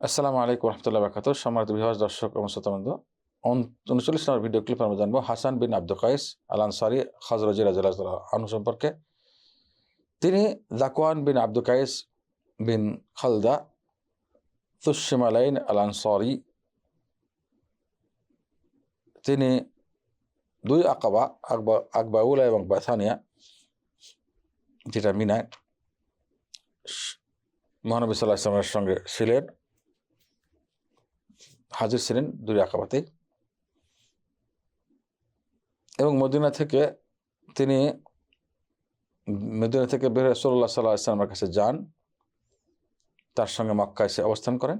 আসসালামু আলাইকুম রহমতুল্লাহ বাকাত সম্মানিত বিভাগ দর্শক এবং শ্রোতাবন্ধু উনচল্লিশ নম্বর ভিডিও ক্লিপ আমরা জানব Hasan bin Abdul Qais al Ansari Khazraji Raju আনু সম্পর্কে। তিনি Zakwan bin Abdul Qais bin Khalda তুসিমালাইন al Ansari তিনি দুই আকাবা, আকবা আকবাউলা এবং বাথানিয়া, যেটা মিনায় মহানবী সাল্লাহ ইসলামের সঙ্গে ছিলেন। হাজির ছিলেন দুই আকাবাতে এবং মদিনা থেকে তিনি মদিনা থেকে বের সোল্লা সাল্লাহ ইসলামের কাছে যান। তার সঙ্গে মক্কা এসে অবস্থান করেন।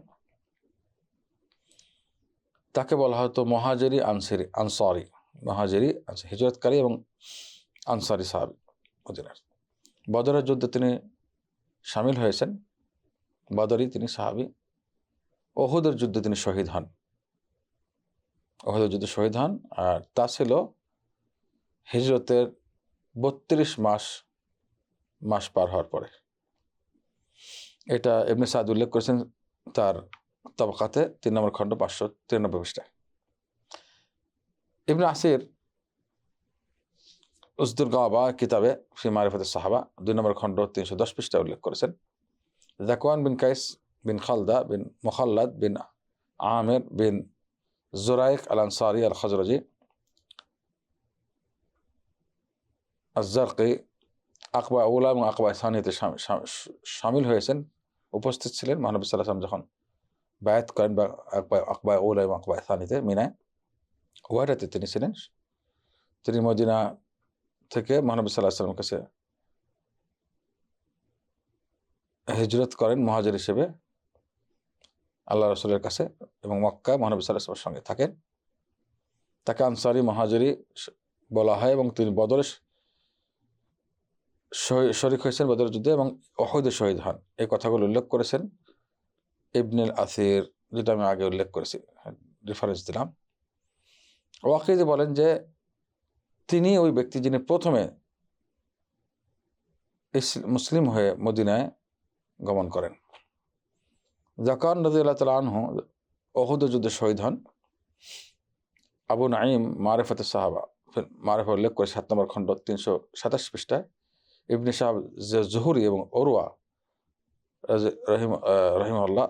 তাকে বলা হতো মহাজেরি আনসারি আনসারি। মহাজেরি হিজরতকারী এবং আনসারি সাহাবি মদিনার। বদরের যুদ্ধে তিনি সামিল হয়েছেন। বদরই তিনি সাহাবি ওহুদের যুদ্ধে তিনি শহীদ হন। ওহুদের যুদ্ধে শহীদ হন, আর তা ছিল হিজরতের বত্রিশ মাস মাস পার হওয়ার পরে। এটা এমনি সাদ উল্লেখ করেছেন তার তবকাতে তিন নম্বর খণ্ড পাঁচশো তিরানব্বই পৃষ্ঠায়। ইবনে আসির উজদুল গাওয়াবা কিতাবে ফি মারিফত সাহাবা দুই নম্বর খণ্ড তিনশো দশ পৃষ্ঠা উল্লেখ করেছেন। জাকওয়ান বিন কাইস বিন খালদা বিন মোখাল্লাদ বিন আমের বিন জোরাইক আল আনসারি আল খজরজি আজারকি আকবা উলা এবং আকবা সানিতে সামিল হয়েছেন, উপস্থিত ছিলেন মহানবী সাল্লাম যখন বায়াত করেন বা আকবা আকবা উলা এবং আকবা সানিতে মিনায়। ওয়াটাতে তিনি ছিলেন। তিনি মদিনা থেকে মহানবী সাল্লাহ সাল্লামের কাছে হিজরত করেন মহাজের হিসেবে। আল্লাহ রসুলের কাছে এবং মক্কা মহানবী সঙ্গে থাকেন। তাকে আনসারি মহাজরি বলা হয় এবং তিনি বদরের শরিক হয়েছেন বদরের যুদ্ধে এবং অহদে শহীদ হন। এই কথাগুলো উল্লেখ করেছেন ইবনুল আসির যেটা আমি আগে উল্লেখ করেছি রেফারেন্স দিলাম। ওয়াকিদে বলেন যে, তিনি ওই ব্যক্তি যিনি প্রথমে মুসলিম হয়ে মদিনায় গমন করেন। জাকান নদী আল্লাহ তালা আনহু অহুদ যুদ্ধে শহীদ হন। আবু নাইম মারেফত সাহাবা মারেফ উল্লেখ করে সাত নম্বর খণ্ড তিনশো সাতাশ পৃষ্ঠায় ইবনে সাহাব জহুরি এবং অরুয়া রহিম রহিমল্লাহ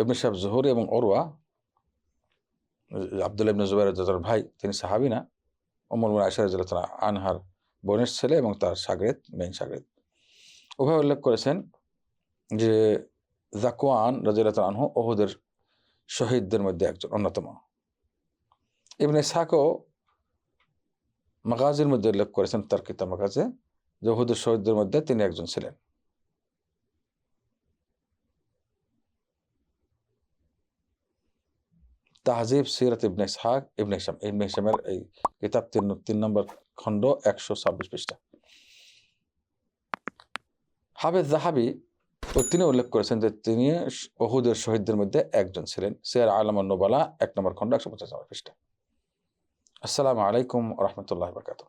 ইবনে সাহেব জহুরি এবং অরুয়া আবদুল্লাহ ইবনে জুবাইর ভাই, তিনি সাহাবি না অমর আয়সা আনহার বোনের ছেলে এবং তার সাগরেদ মেইন সাগরেদ। উভয় উল্লেখ করেছেন যে জাকওয়ান রাজিয়াল আনহু ওহুদের শহীদদের মধ্যে একজন, অন্যতম। ইবনে সাকও মাগাজির মধ্যে উল্লেখ করেছেন, তার কিতাব মাগাজে, যে ওহুদের শহীদদের মধ্যে তিনি একজন ছিলেন। তাহজিব, সিরত ইবনে ইসহাক, ইবনে ইসলাম ইবনে ইসলামের এই কিতাব তিন তিন নম্বর খণ্ড একশো ছাব্বিশ পৃষ্ঠা। হাবেদ জাহাবি তিনি উল্লেখ করেছেন যে তিনি অহুদের শহীদদের মধ্যে একজন ছিলেন। সেয়ার আলম নোবালা এক নম্বর খণ্ড একশো পঞ্চাশ নম্বর পৃষ্ঠা। আসসালামু আলাইকুম রহমতুল্লাহ বরকাত